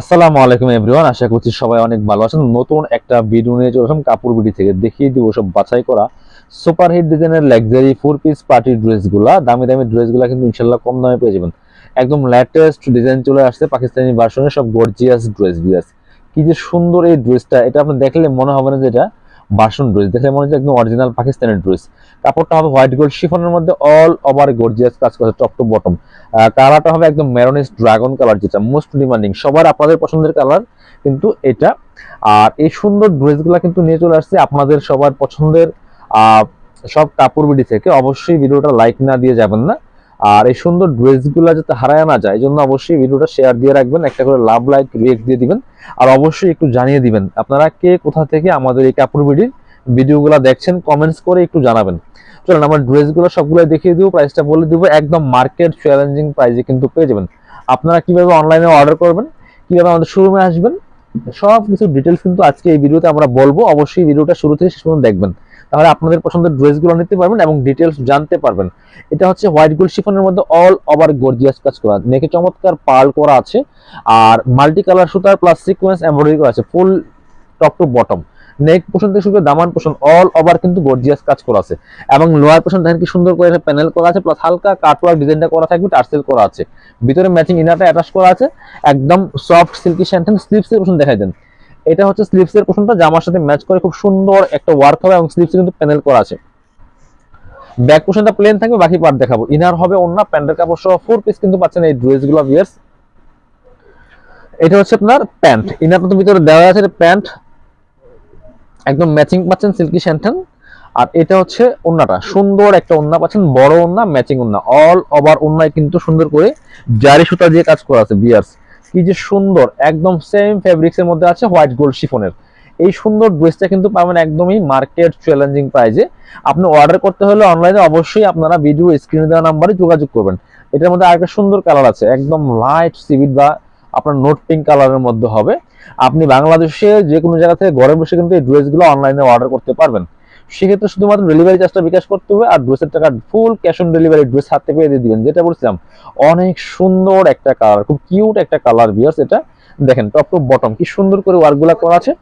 আসসালামু আলাইকুম এভরিওয়ান, আশা করছি সবাই অনেক ভালো আছেন। নতুন একটা ভিডিও নিয়ে আসলাম কাপড় বিডি থেকে। দেখিয়ে দিব সব বাছাই করা সুপার হিট ডিজাইনের লাক্সারি ফোর পিস পার্টি ড্রেসগুলা দামি দামি ড্রেসগুলা কিন্তু ইনশাল্লাহ কম দামে পেয়ে যাবেন। একদম লেটেস্ট ডিজাইন চলে আসছে পাকিস্তানি ভার্সনের সব গর্জিয়াস ড্রেস বিয়াস কি যে সুন্দর এই ড্রেসটা এটা আপনি দেখলে মনে হবে না যে এটা ভার্সন ড্রেস দেখলে মনে হচ্ছে একদম অরিজিনাল পাকিস্তানি ড্রেস কাপড়টা হবে হোয়াইট গোল্ড শিফনের মধ্যে অল ওভার গর্জিয়াস কাজ করেছে টপ টু বটম কালারটা হবে একদম ম্যারোনিস ড্রাগন কালার যেটা মোস্ট ডিমান্ডিং সবার আপনাদের পছন্দের কালার কিন্তু এটা। আর এই সুন্দর ড্রেসগুলো কিন্তু নিয়ে চলে আসছে আপনাদের সবার পছন্দের সব কাপড় বিডি থেকে। অবশ্যই ভিডিওটা লাইক না দিয়ে যাবেন না। আর এই সুন্দর ড্রেসগুলো যাতে হারায় না যায় এই জন্য অবশ্যই ভিডিওটা শেয়ার দিয়ে রাখবেন, একটা করে লাভ লাইক রিয়েক্ট দিয়ে দিবেন, আর অবশ্যই একটু জানিয়ে দিবেন, আপনারা কে কোথা থেকে আমাদের এই কাপড় বিডির ভিডিওগুলো দেখছেন কমেন্টস করে একটু জানাবেন। চলুন, আমার ড্রেসগুলো সবগুলো দেখিয়ে দিব প্রাইসটা বলে দিব, একদম মার্কেট চ্যালেঞ্জিং প্রাইসে কিন্তু পেয়ে যাবেন। আপনারা কীভাবে অনলাইনে অর্ডার করবেন, কীভাবে আমাদের শোরুমে আসবেন সব কিছু ডিটেলস কিন্তু আজকে এই ভিডিওতে আমরা বলব, অবশ্যই ভিডিওটা শুরু থেকে শেষ পর্যন্ত দেখবেন। তাহলে আপনাদের পছন্দের ড্রেসগুলো নিতে পারবেন এবং ডিটেলস জানতে পারবেন। এটা হচ্ছে হোয়াইট গোল্ড শিফনের মধ্যে অল ওভার গর্জিয়াস কাজ করা। নেকে চমৎকার পাল করা আছে। আর মাল্টি কালার সুতার প্লাস সিকোয়েন্স এমব্রয়ডারি করা আছে। Full top to bottom neck portion থেকে শুরু করে দামান পোষণ অল ওভার কিন্তু গর্জিয়াস কাজ করা আছে। এবং লোয়ার পোষণ দেখেন কি সুন্দর করে প্যানেল করা আছে প্লাস হালকা কাটওয়ার্ক ডিজাইনটা করা থাকবে টার্সেল করা আছে। ভিতরে ম্যাচিং ইনারটা অ্যাটাচ করা আছে। একদম সফট সিল্কি স্যান্টেন স্লিপসের পোষণ দেখাই দেন। এটা হচ্ছে স্লিপসের পোষণটা জামার সাথে ম্যাচ করে খুব সুন্দর একটা ওয়ার্ক হবে এবং স্লিপসে কিন্তু প্যানেল করা আছে। ব্যাক পোষণটা প্লেন থাকবে, বাকি পার্ট দেখাবো। ইনার হবে অন্য প্যান্টের কাপড় সহ ফোর পিস কিন্তু পাচ্ছেন এই ড্রেসগুলো বিয়ার্স এটা হচ্ছে আপনার প্যান্ট ইনারটা তো ভিতরে দেওয়া আছে প্যান্ট একদম ম্যাচিং পাচ্ছেন সিল্কি স্যান্টেন আর এটা হচ্ছে ওন্নাটা সুন্দর একটা ওন্না পাচ্ছেন, বড় ওন্না ম্যাচিং ওন্না অল ওভার ওন্নায় কিন্তু সুন্দর করে জারি সুতা দিয়ে কাজ করা আছে বিয়ার্স কি যে সুন্দর, একদম সেম ফেব্রিক্স এর মধ্যে আছে হোয়াইট গোল্ড শিফনের এই সুন্দর ড্রেসটা কিন্তু পাবেন একদমই মার্কেট চ্যালেঞ্জিং প্রাইজে আপনি অর্ডার করতে হলে অনলাইনে অবশ্যই আপনারা ভিডিও স্ক্রিনে দেওয়া নাম্বারে যোগাযোগ করবেন। এটার মধ্যে আরেকটা সুন্দর কালার আছে, একদম লাইট সিভিট বা আপনার নোট পিঙ্ক কালারের মধ্যে হবে। আপনি বাংলাদেশে যে কোনো জায়গা থেকে ঘরে বসে কিন্তু এই ড্রেসগুলো অনলাইনে অর্ডার করতে পারবেন। সেক্ষেত্রে শুধুমাত্র ডেলিভারি চার্জটা বিকাশ করতে হবে আর ড্রেসের টাকা full cash on delivery dress হাতে পেয়ে দিয়ে দিবেন। যেটা বলছিলাম, অনেক সুন্দর একটা কালার খুব কিউট একটা কালার বিয়ার্স এটা দেখেন টপ টু বটম কি সুন্দর করে ওয়ার্কগুলা করা আছে।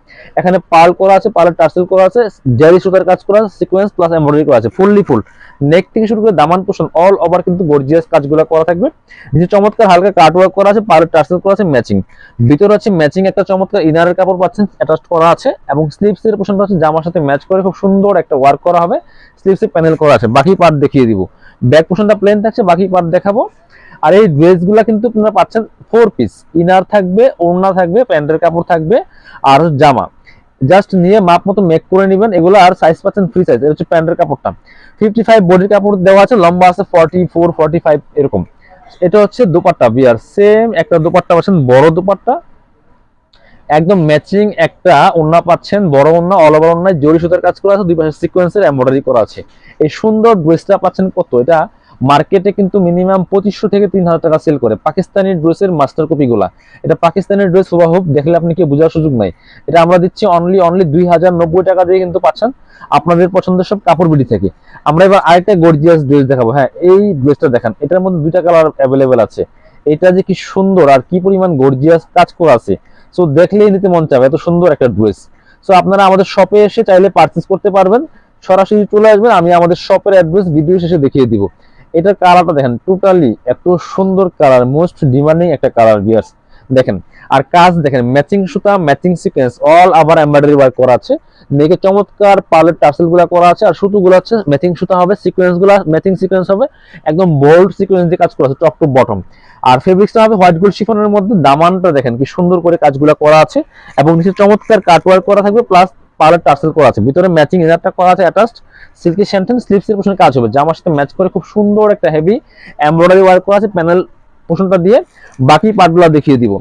এখানে পাল করা আছে পালের টার্সেল করা আছে জারি সুতার কাজ করা আছে সিকোয়েন্স প্লাস এমব্রয়ডারি করা আছে ফুললি ফুল নেক থেকে শুরু করে দামান পোষণ অল ওভার কিন্তু গর্জিয়াস কাজগুলো করা থাকবে। নিচে চমৎকার হালকা কাট ওয়ার্ক করা আছে পালের টার্সেল করা আছে ম্যাচিং ভিতরে আছে ম্যাচিং একটা চমৎকার ইনারের কাপড় পাচ্ছেন অ্যাটাচ করা আছে, এবং স্লিভস এর পোষণটা হচ্ছে জামার সাথে ম্যাচ করে খুব সুন্দর একটা ওয়ার্ক করা হবে। স্লিভসে প্যানেল করা আছে, বাকি পার্ট দেখিয়ে দিব। ব্যাক পোষণটা প্লেন থাকছে, বাকি পার্ট দেখাবো। আর এই ড্রেসগুলা কিন্তু আপনারা পাচ্ছেন ফোর পিস ইনার থাকবে, ওড়না থাকবে, প্যান্টের কাপড় থাকবে আর জামা। জাস্ট নিয়ে মাপ মতো মেক করে নেবেন। এগুলো আর সাইজ পাচ্ছেন ফ্রি সাইজ এটা হচ্ছে প্যান্টের কাপড়টা। ফিফটি ফাইভ বডির কাপড় দেওয়া আছে। লম্বা আছে ফর্টি ফোর ফর্টি ফাইভ এরকম। এটা হচ্ছে দুপাট্টা। বিয়ার সেম একটা দুপাট্টা পাচ্ছেন, বড় দুপাট্টা। একদম ম্যাচিং একটা ওন্না পাচ্ছেন, বড় ওন্না অল ওভার জরি সুতার কাজ করা আছে। দুই পাশে সিকোয়েন্সের এমব্রয়ডারি করা আছে। এই সুন্দর ড্রেসটা পাচ্ছেন কত? এটা মার্কেটে কিন্তু মিনিমাম পঁচিশশো থেকে তিন হাজার টাকা সেল করে। পাকিস্তানি ড্রেসের মাস্টার কপি গুলা। এটা পাকিস্তানি ড্রেস হুবাহুব দেখলে আপনি কি বোঝার সুযোগ নাই। এটা আমরা দিচ্ছি অনলি অনলি দুই হাজার নব্বই টাকা দিয়ে কিন্তু পাচ্ছেন আপনাদের পছন্দের সব কাপড় বিডি থেকে। আমরা এবার আরেকটা গর্জিয়াস ড্রেস দেখাবো। হ্যাঁ এই ড্রেসটা দেখান, এটার মধ্যে দুইটা কালার অ্যাভেলেবেল আছে। এটা যে কি সুন্দর আর কি পরিমাণ গর্জিয়াস কাজ করা আছে। সো দেখলেই নিতে মন চাবে, এত সুন্দর একটা ড্রেস সো আপনারা আমাদের শপে এসে চাইলে পারচেস করতে পারবেন। সরাসরি চলে আসবেন, আমি আমাদের শপের অ্যাড্রেস ভিডিও শেষে দেখিয়ে দিব। এটার কালারটা দেখেন টোটালি এত সুন্দর কালার মোস্ট ডিমান্ডিং একটা কালার বিয়ার্স দেখেন, আর কাজ দেখেন ম্যাচিং সুতা ম্যাচিং সিকোয়েন্স অল আবার এমব্রয়ডারি ওয়ার্ক করা আছে। নেকে চমৎকার পালের টার্সেলগুলা করা আছে, আর সুতো সুতোগুলো আছে ম্যাচিং সুতা হবে সিকোয়েন্সগুলা ম্যাচিং সিকোয়েন্স হবে, একদম বোল্ড সিকোয়েন্স দিয়ে কাজ করা আছে টপ টু বটম আর ফেব্রিক্সটা হবে হোয়াইট গোল্ড শিফনের মধ্যে, দামানটা দেখেন, কি সুন্দর করে কাজগুলো করা আছে, এবং নিচে চমৎকার কাটওয়ার্ক করা থাকবে প্লাস পালের টার্সেল করা আছে। ভিতরে ম্যাচিং ইনারটা করা আছে অ্যাটাচড সিল্কি স্যান্টেন স্লিপস এর পোশনে কাজ হবে। জামার সাথে ম্যাচ করে খুব সুন্দর একটা হেভি এমব্রয়ডারি ওয়ার্ক করা আছে। প্যানেল পোশনটা দিয়ে বাকি পার্টগুলো দেখিয়ে দিব।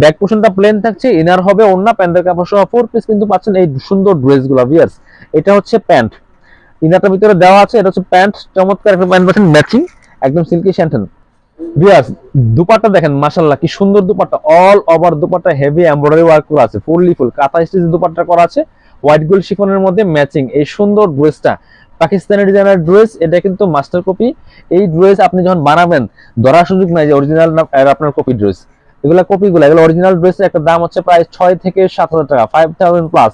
ব্যাক পোশনটা প্লেন থাকছে ইনার হবে অন্য প্যান্টের কাপড় সহ ফোর পিস কিন্তু পাচ্ছেন এই সুন্দর ড্রেসগুলো বিয়ার্স এটা হচ্ছে প্যান্ট ইনারটার ভিতরে দেওয়া আছে, এটা হচ্ছে প্যান্ট চমৎকার একটা প্যান্ট পাচ্ছেন ম্যাচিং একদম সিল্কি স্যান্টেন বিয়ার্স দুপাট্টা দেখেন মাশাল্লাহ কি সুন্দর dupatta. All over dupatta heavy embroidery work করা আছে ফুললি ফুল কাঁথা স্টিচ দুপাট্টা করা আছে। হোয়াইট গোল্ড শিফনের মধ্যে ম্যাচিং এই সুন্দর ড্রেসটা। পাকিস্তানি ডিজাইনার ড্রেস এটা কিন্তু মাস্টার কপি এই ড্রেস আপনি যখন বানাবেন, ধরার সুযোগ নাই যে অরিজিনাল আপনার কপি ড্রেস এগুলা কপিগুলো এগুলো অরিজিনাল ড্রেসের একটা দাম হচ্ছে প্রায় ছয় থেকে সাত হাজার টাকা ফাইভ থাউজেন্ড প্লাস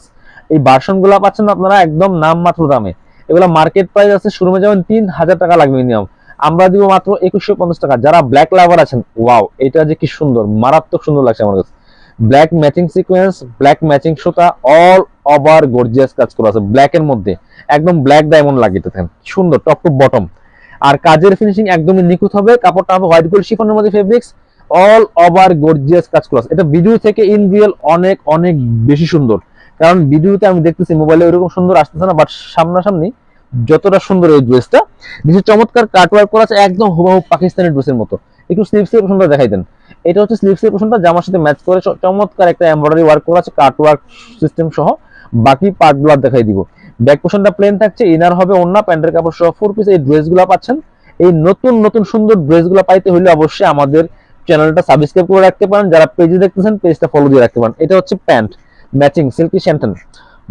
এই ভার্সনগুলা পাচ্ছেন আপনারা একদম নাম মাত্র দামে। এগুলো মার্কেট প্রাইস আছে শোরুমে যেমন তিন হাজার টাকা লাগবে মিনিমাম আমরা দিব মাত্র একুশশো পঞ্চাশ টাকা। যারা ব্ল্যাক লাভার আছেন ওয়াও এটা যে কি সুন্দর, মারাত্মক সুন্দর লাগছে আমার কাছে। Black matching sequence black matching সুতা অল ওভার গর্জিয়াস কাজ করা আছে ব্ল্যাক এর মধ্যে। একদম ব্ল্যাক ডায়মন্ড লাগিয়ে দেখেন সুন্দর টপ টু বটম আর কাজের ফিনিশিং একদমই নিখুঁত হবে, কাপড়টা হবে হোয়াইট গোল্ড শিফনের মধ্যে ফেব্রিক্স অল ওভার গর্জিয়াস কাজ করা আছে। এটা ভিডিও থেকে ইন রিয়েল অনেক অনেক বেশি সুন্দর। কারণ ভিডিওতে আমি দেখতেছি মোবাইলে ওইরকম সুন্দর আসতেছে না বাট সামনাসামনি যতটা সুন্দর এই ড্রেসটা নিচে চমৎকার কাট ওয়ার্ক করা আছে, একদম হুবহু পাকিস্তানি ড্রেসের মতো। একটু এর পোশনটা দেখাই দেন। এটা হচ্ছে স্লিভস এর পোশনটা জামার সাথে ম্যাচ করে। চমৎকার একটা এমব্রয়ডারি ওয়ার্ক করা আছে কাট ওয়ার্ক সিস্টেম সহ। বাকি পার্টগুলো দেখাই দিব। ব্যাক পোশনটা প্লেন থাকছে ইনার হবে অন্য প্যান্টের কাপড় সহ। ফোর পিস এই ড্রেসগুলো পাচ্ছেন। এই নতুন নতুন সুন্দর ড্রেসগুলো পাইতে হলে অবশ্যই আমাদের চ্যানেলটা সাবস্ক্রাইব করে রাখতে পারেন। যারা পেজে দেখতেছেন পেজটা ফলো দিয়ে রাখতে পারেন। এটা হচ্ছে প্যান্ট ম্যাচিং সিল্কি শ্যান্টন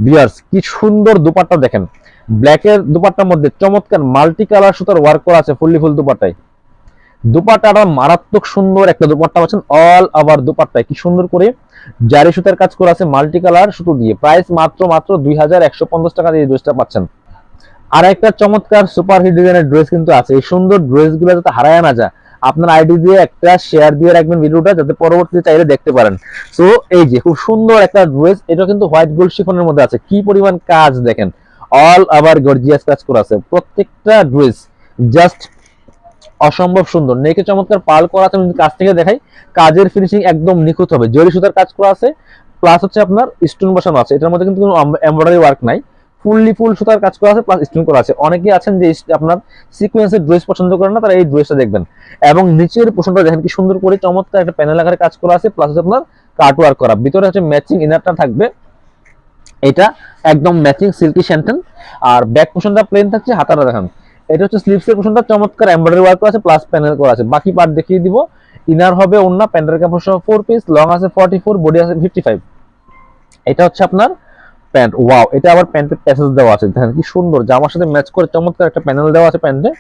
বিয়ার্স কি সুন্দর দুপাট্টা দেখেন। ব্ল্যাকের দুপাট্টার মধ্যে চমৎকার মাল্টি কালার সুতার ওয়ার্ক করা আছে, ফুললি ফুল দুপাট্টায়। দুপাট্টাটা মারাত্মক সুন্দর একটা দুপাট্টা পাচ্ছেন অল ওভার দুপাট্টায়। কি সুন্দর করে জারি সুতার কাজ করা আছে মাল্টি কালার সুতো দিয়ে। প্রাইস মাত্র মাত্র দুই হাজার একশো পঞ্চাশ টাকা দিয়ে ড্রেসটা পাচ্ছেন। আর একটা চমৎকার সুপার হিট ডিজাইনের ড্রেস কিন্তু আছে। এই সুন্দর ড্রেসগুলো যাতে হারায় না যায়, আপনার আইডি দিয়ে একটা শেয়ার দিয়ে রাখবেন ভিডিওটা, যাতে পরবর্তীতে চাইলে দেখতে পারেন। সো এই যে খুব সুন্দর একটা ড্রেস এটা কিন্তু হোয়াইট গোল্ড শিফনের মধ্যে আছে। কি পরিমাণ কাজ দেখেন। অল আবার গর্জিয়াস কাজ করা আছে। প্রত্যেকটা ড্রেস জাস্ট অসম্ভব সুন্দর। নেকে চমৎকার পাল করা আছে, আমি কাছ থেকে দেখাই, কাজের ফিনিশিং একদম নিখুঁত হবে। জরি সুতার কাজ করা আছে প্লাস হচ্ছে আপনার স্টোন বসানো আছে। এটার মধ্যে কিন্তু কোনো এমব্রয়ডারি ওয়ার্ক নাই। ফুললি ফুল সুতার কাজ করা আছে প্লাস স্টোন করা আছে। অনেকেই আছেন যে আপনার সিকোয়েন্সের ড্রেস পছন্দ করেন না, তারা এই ড্রেসটা দেখবেন। এবং নিচের পোষণটা দেখেন কি সুন্দর করে চমৎকার একটা প্যানেল আকারে কাজ করা আছে প্লাস হচ্ছে আপনার কাট ওয়ার্ক করা। ভিতরে হচ্ছে ম্যাচিং ইনারটা থাকবে। এটা একদম ম্যাচিং সিল্কি শ্যান্টেন আর ব্যাক পোষণটা প্লেন থাকছে, হাতাটা দেখান। এটা হচ্ছে স্লিভসের পোষণটা চমৎকার এমব্রয়ডারি ওয়ার্ক আছে প্লাস প্যানেল করা আছে। বাকি পার্ট দেখিয়ে দিব। ইনার হবে অন্য প্যান্টের কাপড় সহ ফোর পিস লং আছে ফর্টি ফোর বডি আছে ফিফটি ফাইভ এটা হচ্ছে আপনার প্যান্ট ওয়াও এটা আবার প্যান্টের প্যাসেজ দেওয়া আছে। দেখেন কি সুন্দর, জামার সাথে ম্যাচ করে চমৎকার একটা প্যানেল দেওয়া আছে প্যান্টে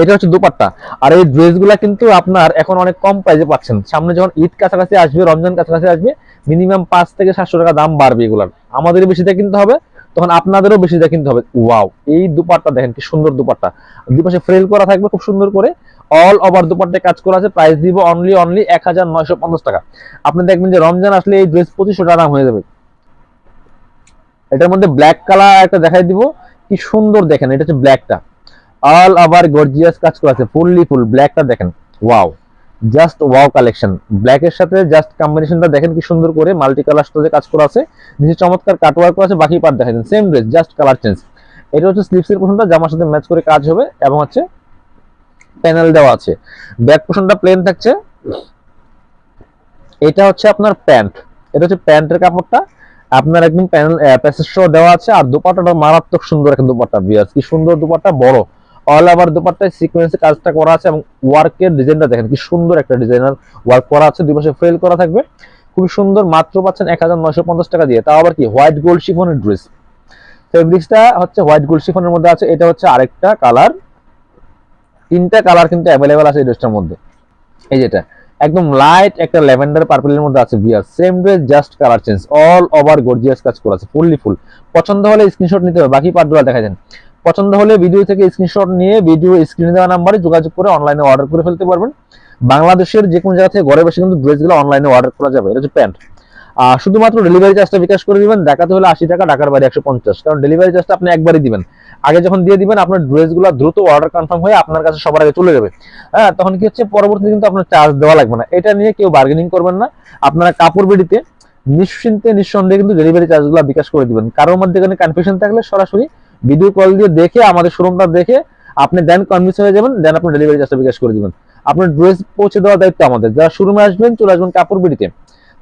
এটা হচ্ছে দুপাট্টা। আর এই ড্রেসগুলো কিন্তু আপনার এখন অনেক কম প্রাইসে পাচ্ছেন। সামনে যখন ঈদ কাছাকাছি আসবে, রমজান কাছাকাছি আসবে মিনিমাম পাঁচ থেকে সাতশো টাকা দাম বাড়বে এগুলার। আমাদের বেশি দিয়ে কিনতে হবে তখন আপনাদেরও বেশি দিয়ে কিনতে হবে, ওয়াও, এই দুপাট্টা দেখেন কি সুন্দর দুপাট্টা। দুপাশে ফ্রেল করা থাকবে খুব সুন্দর করে। অল ওভার দুপাট্টায় কাজ করা আছে প্রাইস দিব অনলি অনলি এক হাজার নয়শো পঞ্চাশ টাকা। আপনি দেখবেন যে রমজান আসলে এই ড্রেস পঁচিশশো টাকা হয়ে যাবে। এটার মধ্যে ব্ল্যাক কালার একটা দেখাই দিব। কি সুন্দর দেখেন, এটা হচ্ছে ব্ল্যাকটা অল ওভার গর্জিয়াস কাজ করা আছে ফুললি ফুল ব্ল্যাকটা দেখেন। Wow just wow collection black এর সাথে জাস্ট কম্বিনেশনটা দেখেন কি সুন্দর করে মাল্টি কালার সাথে কাজ করা আছে। নিচে চমৎকার কাটওয়ার্ক আছে, বাকি পার্ট দেখা যায় same dress just colour change এটা হচ্ছে স্লিপসের পোশনটা জামার সাথে ম্যাচ করে কাজ হবে এবং হচ্ছে প্যানেল দেওয়া আছে। ব্যাক পোশনটা প্লেন থাকছে। এটা হচ্ছে আপনার প্যান্ট এটা হচ্ছে প্যান্টের কাপড়টা। আপনার একদম প্যানেল প্যাসেজ দেওয়া আছে। আর দুপাট্টাটা মারাত্মক সুন্দর একটা দুপাট্টা বিয়ার্স কি সুন্দর দুপাট্টা বড়। অল ওভার দুপাট্টায় সিকোয়েন্সে কাজটা করা আছে এবং ওয়ার্কের ডিজাইনটা দেখেন, কি সুন্দর একটা ডিজাইনার ওয়ার্ক করা আছে, দুই পাশে ফ্রেল করা থাকবে। খুব সুন্দর, মাত্র পাচ্ছেন এক হাজার নয়শো পঞ্চাশ টাকা দিয়ে। তাও আবার কি হোয়াইট গোল্ড শিফনের ড্রেস ফেব্রিক্সটা হচ্ছে হোয়াইট গোল্ড শিফনের মধ্যে আছে, এটা হচ্ছে আরেকটা কালার তিনটা কালার কিন্তু অ্যাভেলেবেল আছে এই ড্রেসটার মধ্যে। এই যেটা একদম লাইট একটা ল্যাভেন্ডার পার্পলের মধ্যে আছে বিয়ার। Same dress just colour change all over gorgeous কাজ করা আছে ফুললি ফুল পছন্দ হলে স্ক্রিনশট নিতে হবে। বাকি পার্টগুলো দেখা দেন। পছন্দ হলে ভিডিও থেকে স্ক্রিনশট নিয়ে ভিডিও স্ক্রিনে দেওয়া নাম্বারে যোগাযোগ করে অনলাইনে অর্ডার করে ফেলতে পারবেন। বাংলাদেশের যে কোনো জায়গা থেকে ঘরে বসে কিন্তু ড্রেসগুলো অনলাইনে অর্ডার করা যাবে। এটা হচ্ছে প্যান্ট আর শুধুমাত্র ডেলিভারি চার্জটা বিকাশ করে দিবেন, দেখাতে হলে আশি টাকা, ঢাকার বাইরে একশো পঞ্চাশ। কারণ ডেলিভারি চার্জটা আপনি একবারই দিবেন। আগে যখন দিয়ে দিবেন, আপনার ড্রেসগুলো দ্রুত অর্ডার কনফার্ম হয়ে আপনার কাছে সবার আগে চলে যাবে। হ্যাঁ তখন কি হচ্ছে, পরবর্তীতে কিন্তু আপনার চার্জ দেওয়া লাগবে না। এটা নিয়ে কেউ বার্গেনিং করবেন না। আপনারা কাপড় বিডিতে নিশ্চিন্তে, নিঃসন্দেহে কিন্তু ডেলিভারি চার্জগুলো বিকাশ করে দিবেন। কারোর মধ্যে এখানে কনফিউশন থাকলে সরাসরি ভিডিও কল দিয়ে দেখে, আমাদের শোরুমটা দেখে আপনি দেন কনভিন্স হয়ে যাবেন দেন আপনি ডেলিভারি চার্জটা বিকাশ করে দিবেন। আপনার ড্রেস পৌঁছে দেওয়ার দায়িত্ব আমাদের। যারা শোরুমে আসবেন, চলে আসবেন কাপড় বিডিতে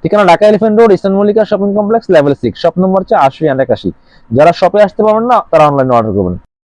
ঠিকানা Dhaka elephant road eastern Mallika shopping complex level six shop number হচ্ছে আশি একাশি। যারা শপে আসতে পারবেন না, তারা অনলাইনে অর্ডার করবেন।